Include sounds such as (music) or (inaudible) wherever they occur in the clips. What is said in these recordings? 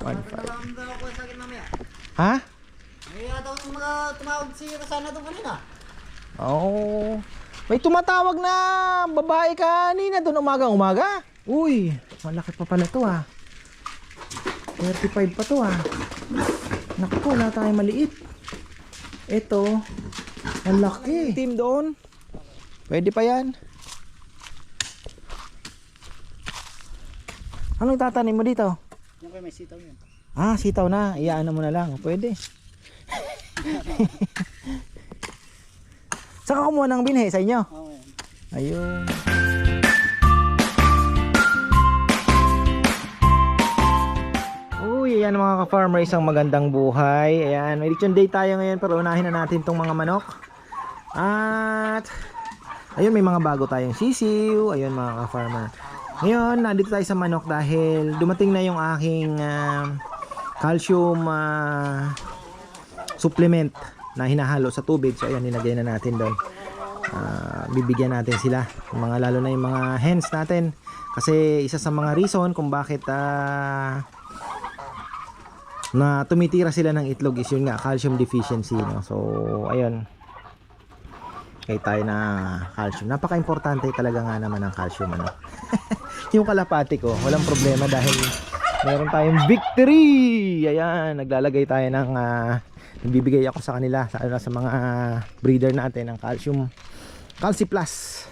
1.5. Alam daw ako sa akin mamaya. Ha? May daw mga tumawag si Rosana doon kanina. Oo. Oh. May tumatawag na babae kanina doon umagang umaga. Uy, malaki pa pala to ah. 35 pa to ah. Naku, wala tayong maliit. Ito, ang laki. Team doon. Pwede pa yan. Anong tatanim mo dito? Yung kay may sitaw yun. Ah, sitaw na. Iyaan mo na lang. Pwede. (laughs) Saan ka kumuha ng binhi sa inyo? Oo yan. Ayun. Uy, ayan mga ka-farmer, isang magandang buhay. Ayan, election day tayo ngayon pero unahin na natin tong mga manok. At ayun, may mga bago tayong sisiw. Ayun mga ka-farmer. Ngayon, nandito tayo sa manok dahil dumating na yung aking ah, calcium ah, supplement na hinahalo sa tubig. So ayan, nilagay na natin doon. Ah, bibigyan natin sila. Mga lalo na yung mga hens natin. Kasi isa sa mga reason kung bakit ah, na tumitira sila ng itlog is yun nga calcium deficiency no? So ayun. Kay tayo na calcium. Napaka-importante talaga nga naman ng calcium ano (laughs) yung kalapati ko walang problema dahil meron tayong victory ayan naglalagay tayo ng ah, nagbibigay ako sa kanila sa, sa mga breeder natin ng calcium Calci Plus.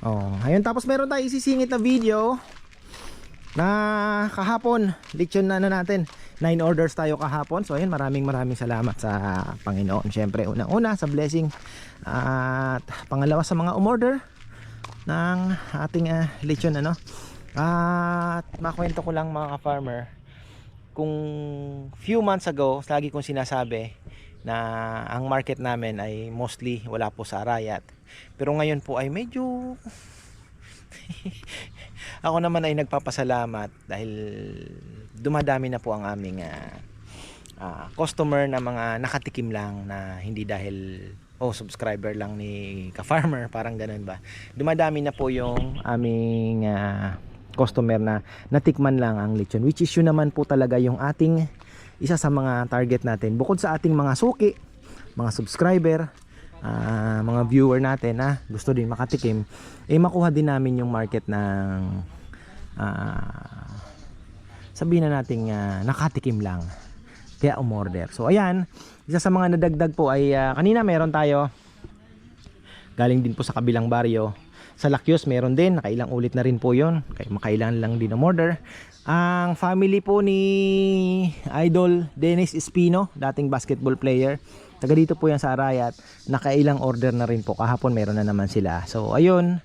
Oh, ayun tapos meron tayong isisingit na video na kahapon, lechon na ano natin. 9 orders tayo kahapon. So ayun, maraming maraming salamat sa Panginoon. Syempre, unang-una sa blessing at pangalawa sa mga umorder ng ating uh, lechon ano. At makwento ko lang mga ka-farmer kung few months ago, lagi kong sinasabi na ang market namin ay mostly wala po sa Arayat. Pero ngayon po ay medyo (laughs) ako naman ay nagpapasalamat dahil dumadami na po ang aming ah, ah, customer na mga nakatikim lang na hindi dahil oh subscriber lang ni ka-farmer parang ganun ba? Dumadami na po yung aming ah, customer na natikman lang ang lechon which is yun naman po talaga yung ating isa sa mga target natin. Bukod sa ating mga suki mga subscriber ah, mga viewer natin na gusto din makatikim eh makuha din namin yung market ng ah, sabihin na nating ah, nakatikim lang. Kaya umorder. So ayan isa sa mga nadagdag po ay ah, kanina meron tayo. Galing din po sa kabilang baryo. Sa Lakyos meron din. Nakailang ulit na rin po yon kaya makailan lang din umorder ang family po ni Idol Dennis Espino dating basketball player. Taga dito po yan sa Arayat. Nakailang order na rin po. Kahapon meron na naman sila. So ayun.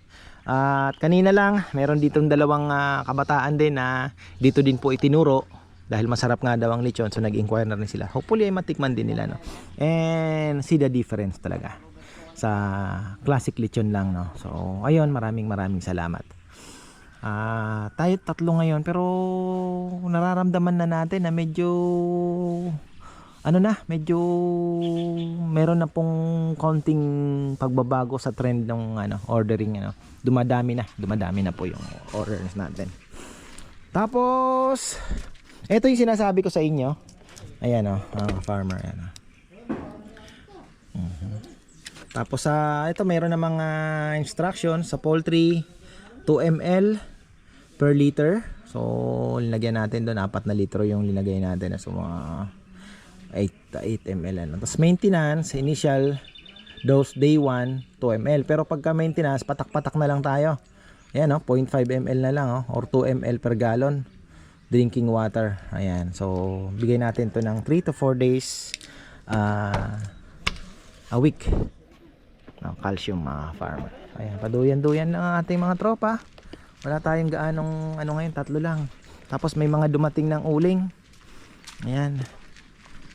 At kanina lang meron ditong dalawang ah, kabataan din na dito din po itinuro dahil masarap nga daw ang lechon so nag-inquire na rin sila hopefully ay matikman din nila no and see the difference talaga sa classic lechon lang no so ayun maraming maraming salamat Ah, tayo tatlo ngayon pero nararamdaman na natin na medyo ano na, medyo meron na pong konting pagbabago sa trend ng ano, ordering ano. Dumadami na, dumadami na po yung orders natin. Tapos ito yung sinasabi ko sa inyo. Ayan oh, ah, farmer ayan. oh. Mhm. Tapos sa ito meron na mga instructions sa poultry 2 ml per liter. So, linagyan natin doon, 4 na litro yung linagay natin. So, mga 8, 8 ml. Ano. Tapos, maintenance, initial dose day 1, 2 ml. Pero pagka maintenance, patak-patak na lang tayo. Ayan, oh, 0.5 ml na lang, oh, or 2 ml per gallon drinking water. Ayan. So, bigay natin to ng 3 to 4 days ah, a week ng calcium mga farmer. Ayan, paduyan-duyan lang ang ating mga tropa. Wala tayong gaanong ano ngayon, tatlo lang. Tapos may mga dumating ng uling. Ayan.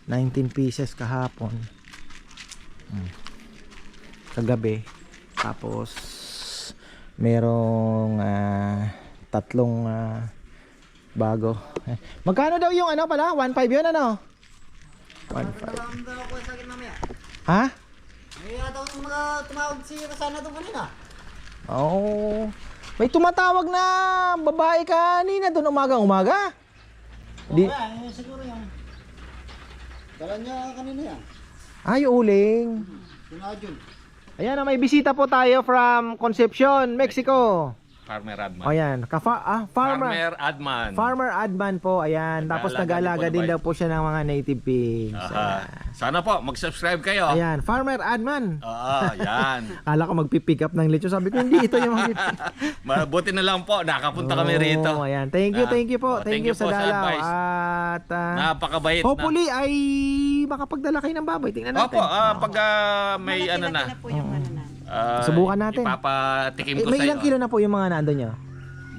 19 pieces kahapon. Hmm. Kagabi. Tapos merong ah, tatlong ah, bago. Eh, (laughs) Magkano daw yung ano pala? 1.5 yun ano? 1.5. Alam daw ako sa akin mamaya. Ha? May daw mga tumawag si Rosana doon kanina. Oh. May tumatawag na babae kanina doon umagang umaga. Di, Oo, yan, yun siguro yung... Dala niya kanina yan. ay, uling. Sinadyon. Ayan na, may bisita po tayo from Concepcion, Mexico. Farmer Adman. O yan, kafa, ah, farmer. Farmer Adman. Farmer Adman po, ayan. Tapos nag-aalaga Nag-aalaga din daw po siya ng mga native pigs. Aha. Sana po, mag-subscribe kayo. Ayan, Farmer Adman. Oo, yan. (laughs) Kala ko magpipick up ng lechon. Sabi ko, hindi, ito yung mga (laughs) Mabuti na lang po, nakapunta kami rito. Oh, ayan. Thank you, Ah, thank you po. oh, Thank, you, sa po dalaw. advice. At ah, Napakabait hopefully ay makapagdala kayo ng baboy. Tingnan na. natin. Opo, ah, pag ah, may ano na. po yung ano na. Ah, Subukan natin. Ipapatikim Eh, ko may sa ilang kilo na po yung mga nando nyo?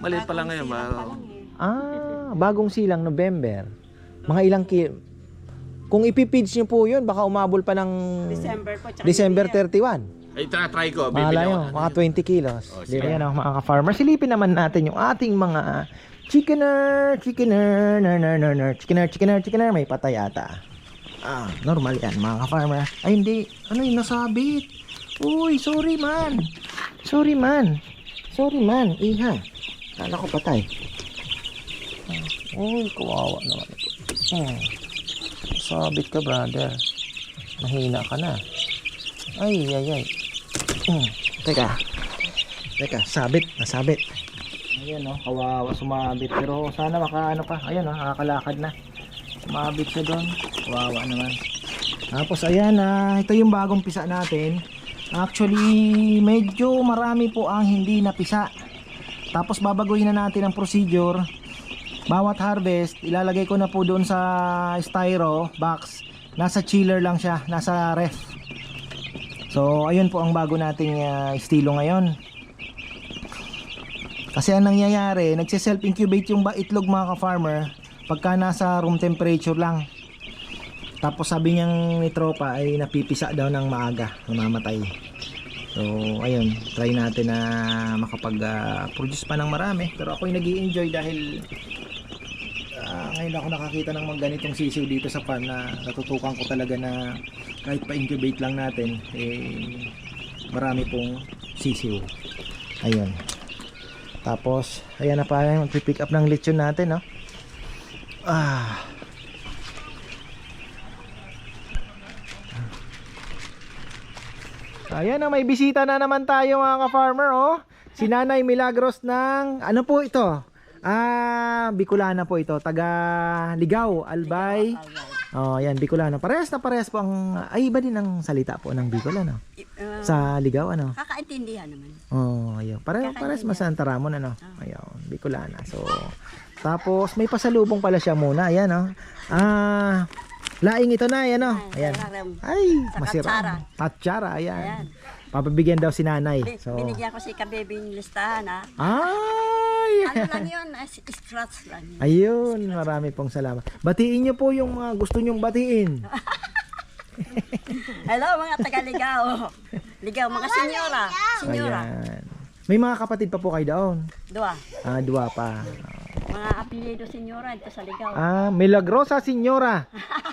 Maliit pa lang ngayon. Ba? pa lang eh. Ah, bagong silang November. Mga ilang kilo. Kung ipipids nyo po yun, baka umabol pa ng December po. tsaka December New Year. 31. Ay, try, try ko. Bibili Mahala ako. yun, mga 20 kilos. Oh, Di sige. ba yan, oh, mga ka-farmer? Silipin naman natin yung ating mga chickener, chickener, ner, ner, ner, ner, chickener, chickener, chickener. May patay ata. Ah, normal yan, mga ka-farmer. Ay, hindi. Ano yung nasabit? Uy, sorry man. Sorry man. Sorry man, iha. Kala ko patay. Ah, Uy, kawawa naman. Hmm. Sabit ka, brother. Mahina ka na. Ay, ay, ay. Hmm. Teka. Teka, sabit. Nasabit. Ayan, no. Kawawa sumabit. Pero sana maka ano pa. Ayan, no. Nakakalakad na. Sumabit siya doon. Kawawa naman. Tapos, ayan, ah, ito yung bagong pisa natin. Actually, medyo marami po ang hindi napisa. Tapos, babaguhin na natin ang procedure. Bawat harvest, ilalagay ko na po doon sa styro box. Nasa chiller lang siya. Nasa ref. So, ayun po ang bago nating ah, estilo ngayon. Kasi ang nangyayari, nagse-self-incubate yung ba itlog mga ka-farmer pagka nasa room temperature lang. Tapos sabi niyang ni tropa ay napipisa daw ng maaga, namamatay. So, ayun, try natin na makapag-produce pa ng marami. Pero ako yung nag enjoy dahil ah, ngayon ako nakakita ng mga ganitong sisiw dito sa farm na natutukan ko talaga na kahit pa-incubate lang natin, eh, marami pong sisiw. Ayun. Tapos, ayan na pa yung pick up ng lechon natin, no? Ah. Ayan na, may bisita na naman tayo mga ka-farmer, oh. Si Nanay Milagros ng, ano po ito? Ah, Bicolana po ito. Taga Ligaw, Albay. Oh, yan, Bicolana. Parehas na parehas po ang, ay iba din ang salita po ng Bicolana. Ah, Sa Ligaw, ano? Kakaintindihan naman. Oh, ayun. Pare Kakain pares niya. Masanta Ramon ano. Ayun, Bicolana. So, tapos may pasalubong pala siya muna. Ayan oh. Ah, laing ito na, ayan oh. Ay, Ayan. Ay, Sa masira. katsara. Tatsara, ayan. Papabigyan daw si nanay. So, Binigyan ko si kabebing listahan ha. ay! Ano lang yun? ah, Scratch lang yun. Ayun, marami pong salamat. Batiin niyo po yung mga gusto nyong batiin. (laughs) Hello mga taga-ligaw. Ligaw, mga senyora. Senyora. Ayan. May mga kapatid pa po kayo doon. Dua. Ah, dua pa. Mga apelyido senyora dito sa ligaw. Ah, Milagrosa Senyora.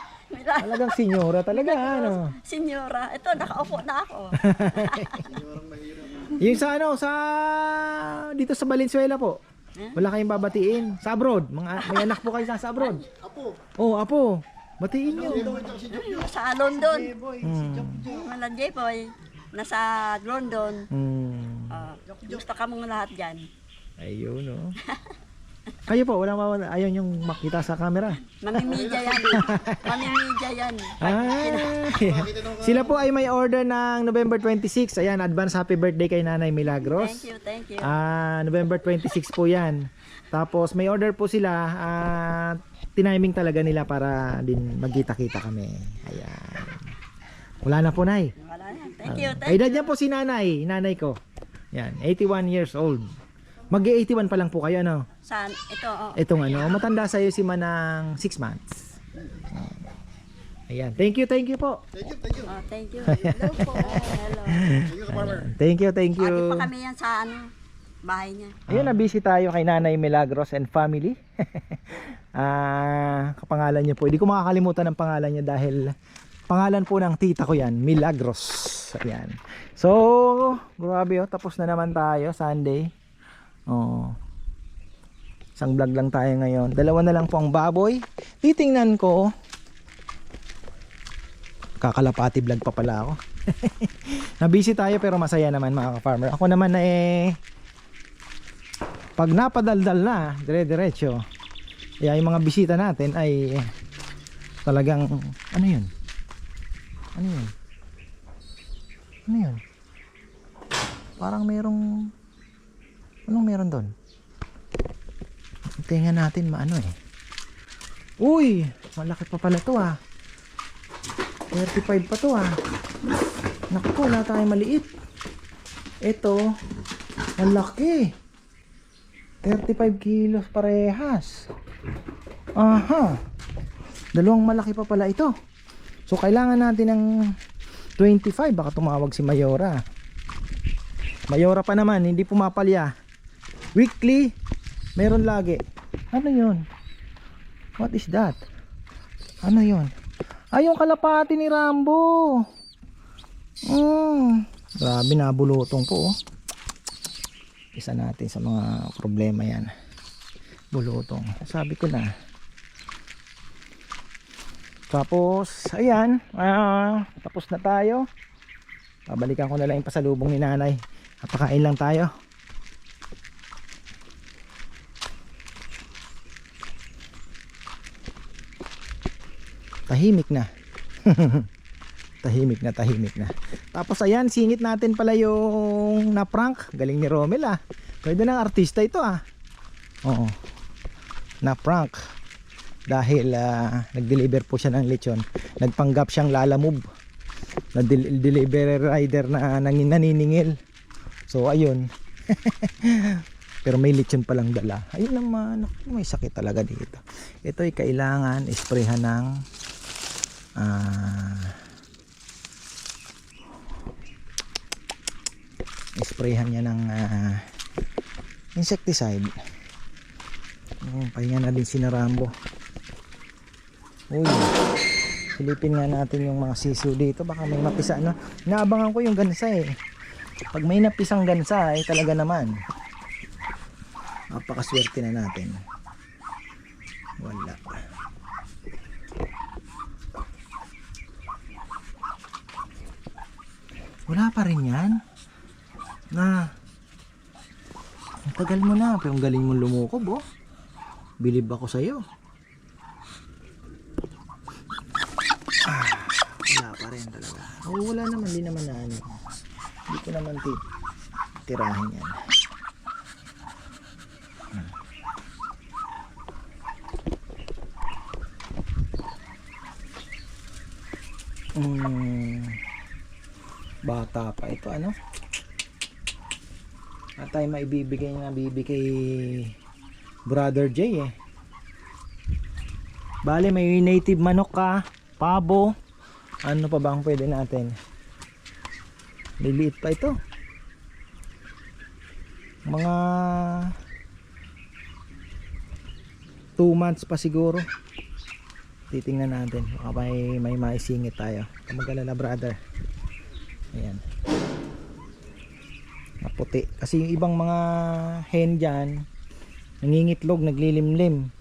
(laughs) Talagang senyora talaga, ano. Senyora. Ito, nakaupo na ako. (laughs) Yung sa ano, sa dito sa Valenzuela po. Eh? Wala kayong babatiin. Sa abroad. Mga, may anak po kayo sa, sa abroad. Apo. Oh, apo. Batiin nyo. Sa London. Hmm. Mga Jepoy. Nasa London. Hmm. Ah, gusto ka mong lahat dyan. Ayun, no. (laughs) Kayo po, walang mawala. Ayaw yung makita sa camera. Mamimidya yan. (laughs) Mamimidya yan. Ah, sila po ay may order ng November 26. Ayan, advance happy birthday kay Nanay Milagros. Thank you, thank you. Ah, November 26 po 'yan. Tapos may order po sila at tiniming talaga nila para din magkita-kita kami. Ayan. Wala na po, Nay. Wala na. Thank you, Ay, thank edad niya po si Nanay, nanay ko. Yan, 81 years old. Mag-81 pa lang po kayo, ano? Saan? Ito, oh. Itong ano, matanda sa iyo si Manang 6 months. Ayan, thank you, thank you po. Thank you, thank you. Oh, thank you. (laughs) Hello po. Hello. Thank you, farmer. Thank you, thank you. Ati pa kami yan sa ano, bahay niya. Ayun, nabisi tayo kay Nanay Milagros and family. (laughs) Ah, kapangalan niya po. Hindi ko makakalimutan ang pangalan niya dahil pangalan po ng tita ko yan, Milagros. Ayan. So, grabe oh, tapos na naman tayo, Sunday. Oh. Isang vlog lang tayo ngayon. Dalawa na lang po ang baboy. Titingnan ko. Kakalapati vlog pa pala ako. (laughs) Nabisi tayo pero masaya naman mga ka-farmer. Ako naman na eh pag napadaldal na, dire-diretso. Kaya yung mga bisita natin ay eh, talagang ano yun? Ano yun? Ano yun? Parang merong anong meron doon? Tingnan natin maano eh. Uy, malaki pa pala to ah. 35 pa to ah. Naku, wala tayong maliit. Ito, malaki. 35 kilos parehas. Aha. Dalawang malaki pa pala ito. So kailangan natin ng 25 baka tumawag si Mayora. Mayora pa naman, hindi pumapalya. Weekly, meron lagi. Ano 'yon? What is that? Ano 'yon? Ay, yung kalapati ni Rambo. Mm. Grabe nabulutong po oh. Isa natin sa mga problema yan. Bulutong. Sabi ko na. Tapos, ayan. ah, tapos na tayo. Babalikan ko na lang yung pasalubong ni nanay. Napakain lang tayo. Tahimik na. (laughs) tahimik na, tahimik na. Tapos ayan, singit natin pala yung na-prank. Galing ni Romel ah. Pwede ng artista ito ah. Oo. Na-prank. Dahil ah, nag-deliver po siya ng lechon. Nagpanggap siyang lalamove. Na del- delivery rider na nangin naniningil. So ayun. (laughs) Pero may lechon palang dala. Ayun naman, naku, may sakit talaga dito. Ito ay kailangan isprehan ng ah isprayhan niya ng ah, insecticide oh, pahinga na din si na Rambo uy silipin nga natin yung mga sisiw dito. Baka may mapisa no? naabangan ko yung gansa eh. Pag may napisang gansa ay talaga naman. Napakaswerte na natin. Wala. Wala pa rin yan? Na ang tagal mo na pero ang galing mo lumukob oh. Bilib ako sa'yo ah, wala pa rin talaga oh, wala naman di naman na ano hindi ko naman tit tirahin yan Hmm. Bata pa ito ano? At tayo maibibigay na bibigay Brother J eh. Bale may native manok ka, pabo. Ano pa ba ang pwede natin? Liliit pa ito. Mga 2 months pa siguro. Titingnan natin. Baka may, may maisingit tayo. Kamagalala brother. Ayan. Maputi. Kasi yung ibang mga hen dyan, nangingitlog, naglilimlim.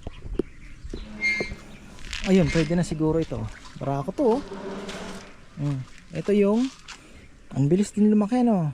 Ayun, pwede na siguro ito. Barako to. oh. Mm. Ito yung, ang bilis din lumaki no.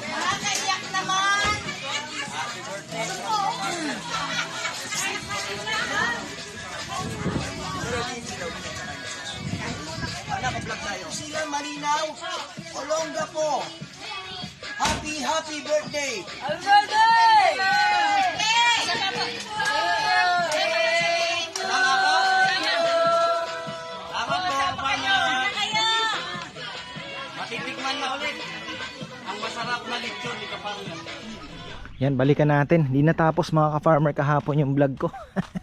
Nakakaiyak naman! Happy birthday! Nakablog tayo. Silang Malinaw, Olonga po. Happy, happy birthday! Happy birthday! Yan, balikan natin. Di natapos mga ka-farmer kahapon yung vlog ko.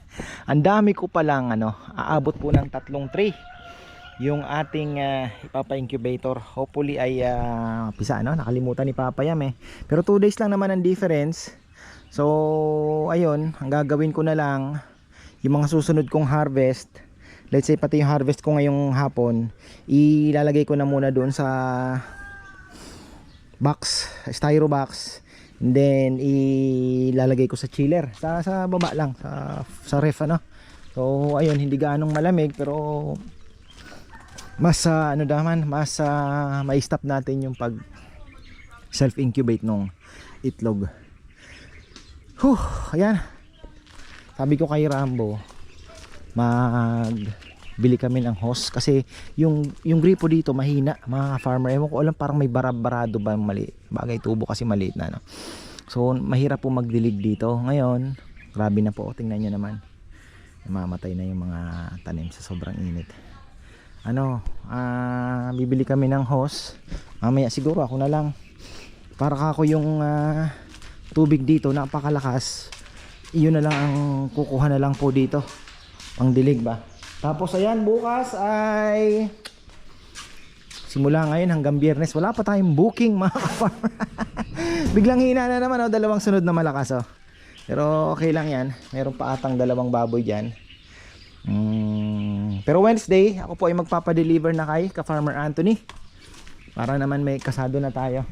(laughs) Ang dami ko palang ano, aabot po ng tatlong tray yung ating ah, ipapa-incubator. Hopefully ay ah, pisa ano, nakalimutan ni Papa Yam eh. Pero 2 days lang naman ang difference. So, ayun, ang gagawin ko na lang yung mga susunod kong harvest. Let's say pati yung harvest ko ngayong hapon, ilalagay ko na muna doon sa box, styro box. Then ilalagay ko sa chiller, sa sa baba lang, sa sa ref ano. So ayun, hindi gaanong malamig pero mas ah, ano daman, mas uh, mai-stop natin yung pag self incubate nung itlog. Huh, ayan. Sabi ko kay Rambo, mag bili kami ng hose kasi yung yung gripo dito mahina mga farmer. Ewan ko alam parang may barab-barado ba mali bagay tubo kasi maliit na no? So mahirap po magdilig dito. Ngayon grabe na po. Tingnan nyo naman. Mamatay na yung mga tanim sa sobrang init. Ano ah bibili kami ng hose mamaya siguro ako na lang. Para kako yung ah, tubig dito napakalakas. Iyon na lang ang kukuha na lang po dito. Pang dilig ba tapos ayan bukas ay simula ngayon hanggang biyernes wala pa tayong booking mga ka-farmer. (laughs) Biglang hina na naman oh, dalawang sunod na malakas oh. pero okay lang yan. Meron pa atang dalawang baboy dyan. Mm, pero Wednesday ako po ay magpapadeliver na kay ka-farmer Anthony. Para naman may kasado na tayo.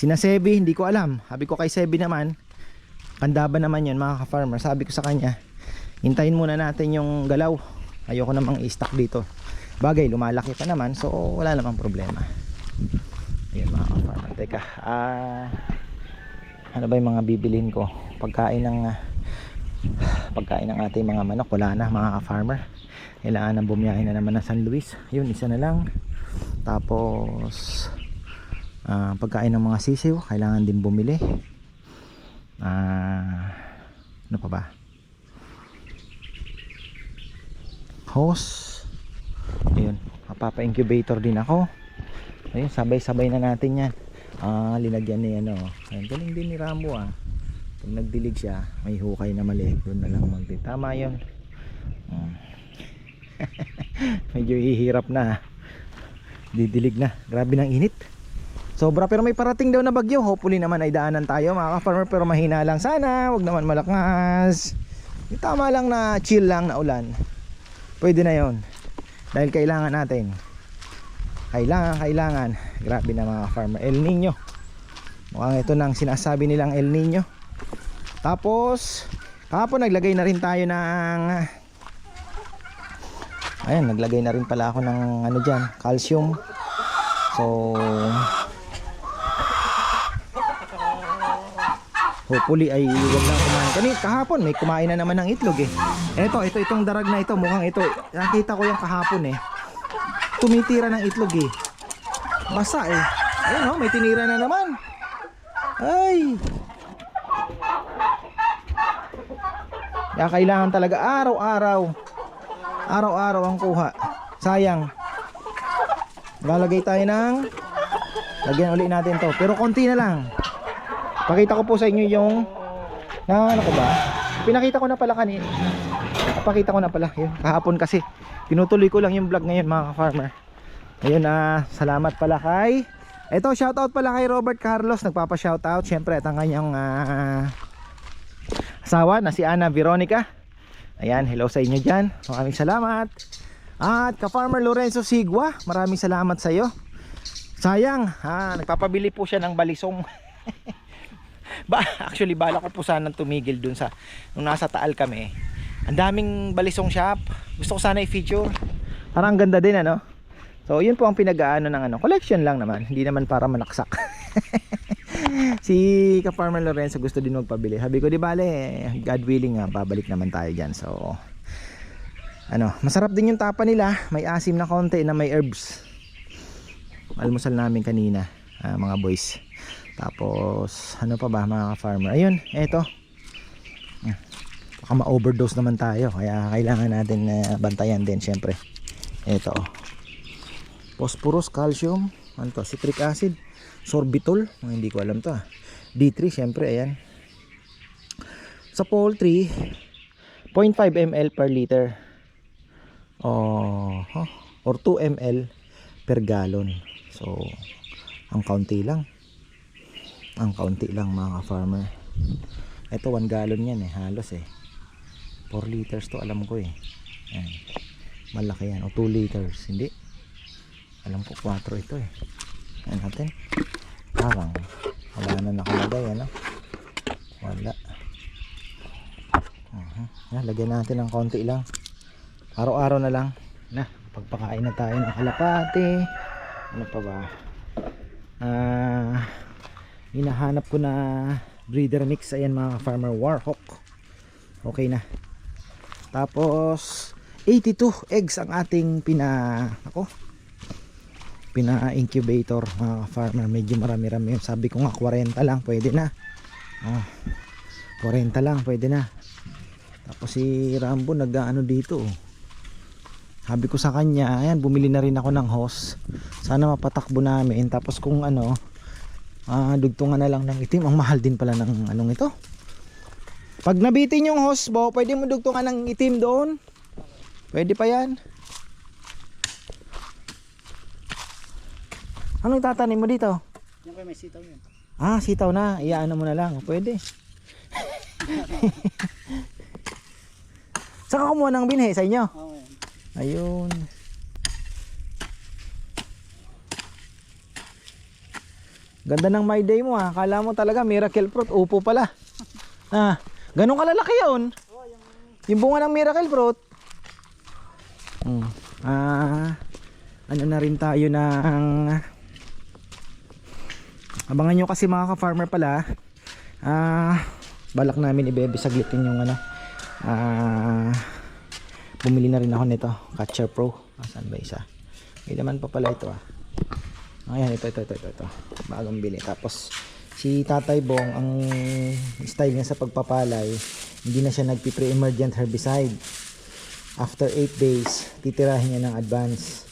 Sina Sebi hindi ko alam. Sabi ko kay Sebi naman pandaban naman yun mga ka-farmer. Sabi ko sa kanya hintayin muna natin yung galaw. Ayoko namang i-stock dito. Bagay lumalaki pa naman so wala namang problema. Ayun mga ka-farmer teka ah ano ba yung mga bibilin ko? Pagkain ng pagkain ng ating mga manok wala na mga ka-farmer. Kailangan ng bumiyahe na naman ng San Luis. Yun isa na lang. Tapos ah, pagkain ng mga sisiw kailangan din bumili. Ah ano pa ba hose. Ayun mapapa-incubator din ako. Ayun sabay-sabay na natin yan. Ah linagyan ni ano ayun galing din ni Rambo ah. Pag nagdilig siya may hukay na mali. Doon na lang magdi tama yun. Hmm. (laughs) medyo hihirap na didilig na. Grabe ng init. Sobra pero may parating daw na bagyo. Hopefully naman ay daanan tayo mga ka-farmer pero mahina lang sana. Wag naman malakas tama lang na chill lang na ulan pwede na yon dahil kailangan natin. Kailangan kailangan. Grabe na mga farmer. El Nino. Mukhang ito nang sinasabi nilang El Nino. Tapos kahapon naglagay na rin tayo ng ayan naglagay na rin pala ako ng ano dyan calcium. So hopefully ay wag lang kumain kanina kahapon may kumain na naman ng itlog eh. Eto ito itong darag na ito mukhang ito nakita ko yung kahapon eh. Tumitira ng itlog eh. Basa eh. Ayun oh may tinira na naman. Ay! Kaya kailangan talaga araw-araw. Araw-araw ang kuha. Sayang. Lalagay tayo ng lagyan uli natin to. Pero konti na lang. Pakita ko po sa inyo yung na ano ko ba? Pinakita ko na pala kanina. Pakita ko na pala. Yun kahapon kasi. Tinutuloy ko lang yung vlog ngayon mga ka-farmer. Ayun na salamat pala kay eto shoutout pala kay Robert Carlos. Nagpapa shoutout syempre at ang kanyang ah, asawa na si Ana Veronica. Ayan hello sa inyo dyan. Maraming salamat. At ka-farmer Lorenzo Sigwa maraming salamat sa iyo sayang ha, nagpapabili po siya ng balisong (laughs) (laughs) ba actually bala ko po sana tumigil dun sa nung nasa Taal kami. Ang daming balisong shop. Gusto ko sana i-feature. Parang ang ganda din ano? So yun po ang pinag-aano ng ano collection lang naman. Hindi naman para manaksak. (laughs) Si ka Farmer Lorenzo gusto din magpabili. Sabi ko di bale God willing nga babalik naman tayo dyan. So ano masarap din yung tapa nila. May asim na konti na may herbs. Almusal namin kanina, ah, mga boys. Tapos, ano pa ba mga farmer? Ayun, eto. Ah, Baka ma-overdose naman tayo, kaya kailangan natin na bantayan din syempre. Eto. oh. Phosphorus, calcium, ano to, citric acid, sorbitol, ah, hindi ko alam to ah. D3 syempre, ayan. Sa poultry, 0.5 ml per liter. Oh, or 2 ml per gallon. So, ang kaunti lang. Ang kaunti lang mga farmer. Ito 1 gallon yan eh, halos eh. 4 liters to alam ko eh. Yan. Malaki yan. O 2 liters, hindi. Alam ko 4 ito eh. Yan natin. Parang wala na nakalagay ano. Wala. Uh-huh. Yan, lagyan natin ng konti lang. Araw-araw na lang. Na, pagpakain na tayo ng kalapate. Ano pa ba? Ah, hinahanap ko na breeder mix. Ayan mga farmer Warhawk. Okay na. Tapos 82 eggs ang ating pina ako pina incubator mga farmer medyo marami-rami sabi ko nga 40 lang pwede na oh, 40 lang pwede na tapos si Rambo nag-ano dito oh. Sabi ko sa kanya, ayan, bumili na rin ako ng hose. Sana mapatakbo namin. Tapos kung ano, ah, dugtungan na lang ng itim. Ang mahal din pala ng anong ito. Pag nabitin yung hose mo, pwede mo dugtungan ng itim doon. Pwede pa yan. Anong tatanim mo dito? Yan may sitaw yun. Ah, sitaw na. Iyaano mo na lang. Pwede. (laughs) Saan ka kumuha ng binhe sa inyo? Yan. Ayun. Ganda ng my day mo ha. Kala mo talaga miracle fruit. Upo pala. (laughs) Ah, ganun kalalaki yun. Yung bunga ng miracle fruit. Hmm. Ah, ano na rin tayo ng Abangan nyo kasi mga ka-farmer pala. Ah, balak namin ibebe saglitin yung ano. Ah, bumili na rin ako nito Catcher Pro asan ba isa may naman pa pala ito ah ayan ito ito ito ito, ito. bagong bili. Tapos si Tatay Bong ang style niya sa pagpapalay hindi na siya nagpi-pre-emergent herbicide. After 8 days titirahin niya ng advance.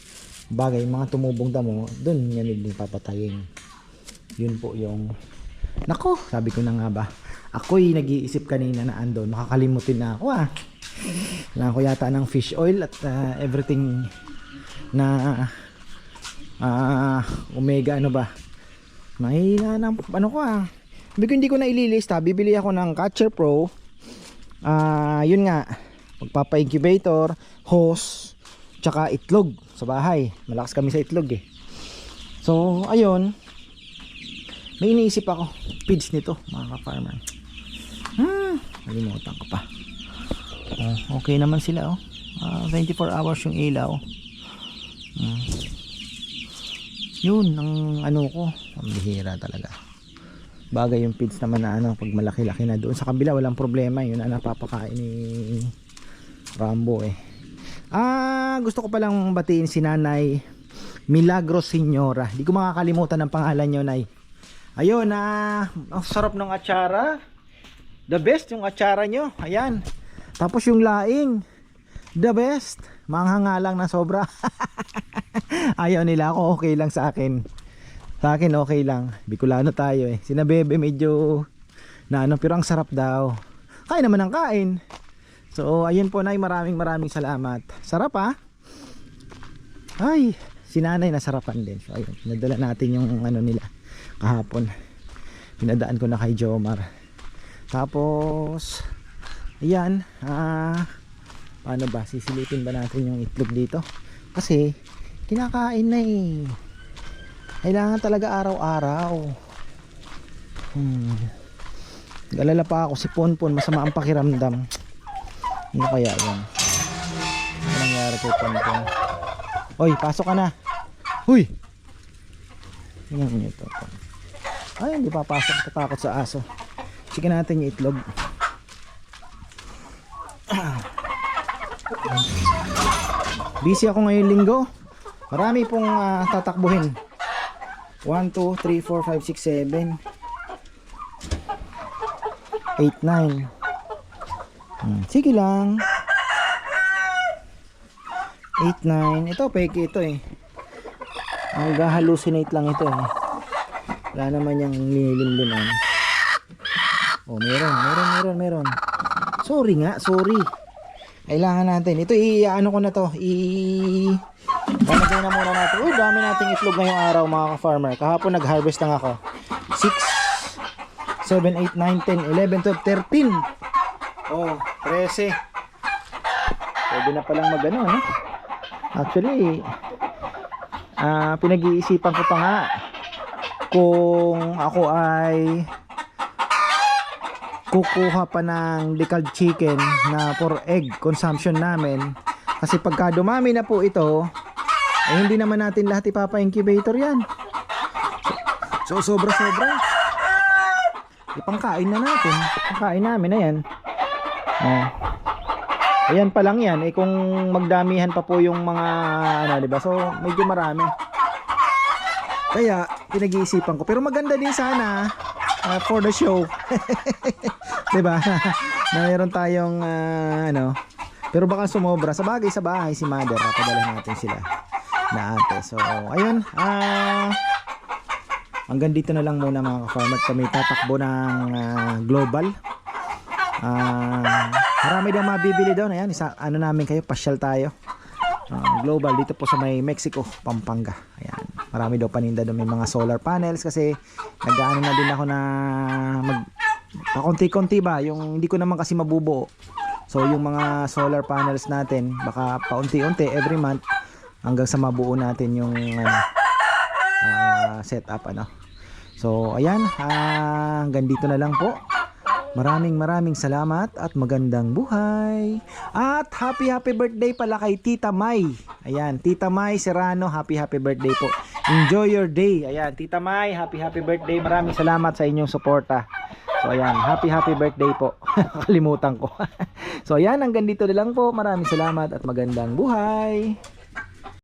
Bagay mga tumubong damo dun niya nila papatayin. Yun po yung nako sabi ko na nga ba ako'y nag-iisip kanina na andon makakalimutin na ako ah. Kailangan ko yata ng fish oil at uh, everything na ah, omega ano ba? Mahina ng ano ko ah. Ko hindi ko na ililista bibili ako ng Catcher Pro. Ah yun nga. Magpapa-incubator hose tsaka itlog sa bahay. Malakas kami sa itlog eh. So ayun. May iniisip ako. Feeds nito mga ka-farmer. Hmm, nalimutan ko pa. Oh, okay naman sila oh. Ah, 24 hours yung ilaw. Mm. Yun ang ano ko, ang bihira talaga. Bagay yung feeds naman na ano, pag malaki-laki na doon sa kabila walang problema, yun ang napapakain ni Rambo eh. Ah, gusto ko palang batiin si Nanay Milagros Senyora. Hindi ko makakalimutan ang pangalan niyo, Nay. Ayun, ah, ang sarap ng atsara. The best yung atsara nyo. Ayan. Tapos yung laing. The best. Manghanga lang na sobra. (laughs) Ayaw nila ako okay lang sa akin. Sa akin okay lang. Bicolano tayo eh. Sina Bebe medyo na ano pero ang sarap daw. Kain naman ang kain. So ayun po nay maraming maraming salamat. Sarap ah. Ay, si nanay nasarapan din. So ayun, nadala natin yung ano nila kahapon. Pinadaan ko na kay Jomar. Tapos Ayan, ah, paano ba? Sisilipin ba natin yung itlog dito? Kasi, kinakain na eh. Kailangan talaga araw-araw. Hmm. Galala pa ako si Ponpon, masama ang pakiramdam. Ano kaya yan? Ano nangyari kay Ponpon? Hoy, pasok ka na. Huy! Tingnan niyo ito. Ay, hindi papasok. Tatakot sa aso. Sige natin yung itlog. (clears throat) Busy ako ngayong linggo. Marami pong ah, tatakbuhin. 1, 2, 3, 4, 5, 6, 7 8, 9 hmm. Sige lang. 8, 9 Ito peke ito eh. Nag-hallucinate lang ito eh. Wala naman yung nililimliman Oh meron, meron, meron, meron. Sorry nga, sorry kailangan natin. Ito i-ano ko na to. I Lalagay na muna natin. Oh, dami nating itlog ngayong araw mga ka-farmer. Kahapon nag-harvest lang ako. 6 7 8 9 10 11 12 13. Oh, 13. Pwede na palang magano, no? Actually, ah pinag-iisipan ko pa nga kung ako ay kukuha pa ng decaled chicken na for egg consumption namin. Kasi pagka dumami na po ito eh hindi naman natin lahat ipapa-incubator yan. So sobra sobra ipangkain na natin. Pangkain namin na yan oh. ayan pa lang yan. Eh kung magdamihan pa po yung mga ano diba so medyo marami. Kaya pinag-iisipan ko. Pero maganda din sana ah, for the show (laughs) 'di ba? meron tayong ah, ano. Pero baka sumobra sa bagay sa bahay si Mother, padala natin sila na ate. So, ayun. Ah hanggang dito na lang muna mga ka-farmer kami tatakbo ng ah, global. Ah, marami daw mabibili doon. Ayan, isa, ano namin kayo, pasyal tayo. Ah, global dito po sa may Mexico, Pampanga. Ayan. Marami daw paninda doon may mga solar panels kasi nag-ano na din ako na mag pakunti-kunti ba yung hindi ko naman kasi mabubuo so yung mga solar panels natin baka paunti-unti every month hanggang sa mabuo natin yung ano, ah, setup ano so ayan ah, hanggang dito na lang po Maraming maraming salamat at magandang buhay. At happy happy birthday pala kay Tita Mai. Ayan, Tita Mai Serrano, happy happy birthday po. Enjoy your day. Ayan, Tita Mai, happy happy birthday. Maraming salamat sa inyong suporta. So ayan, happy happy birthday po. (laughs) Kalimutan ko. (laughs) so ayan, hanggang dito na lang po. Maraming salamat at magandang buhay.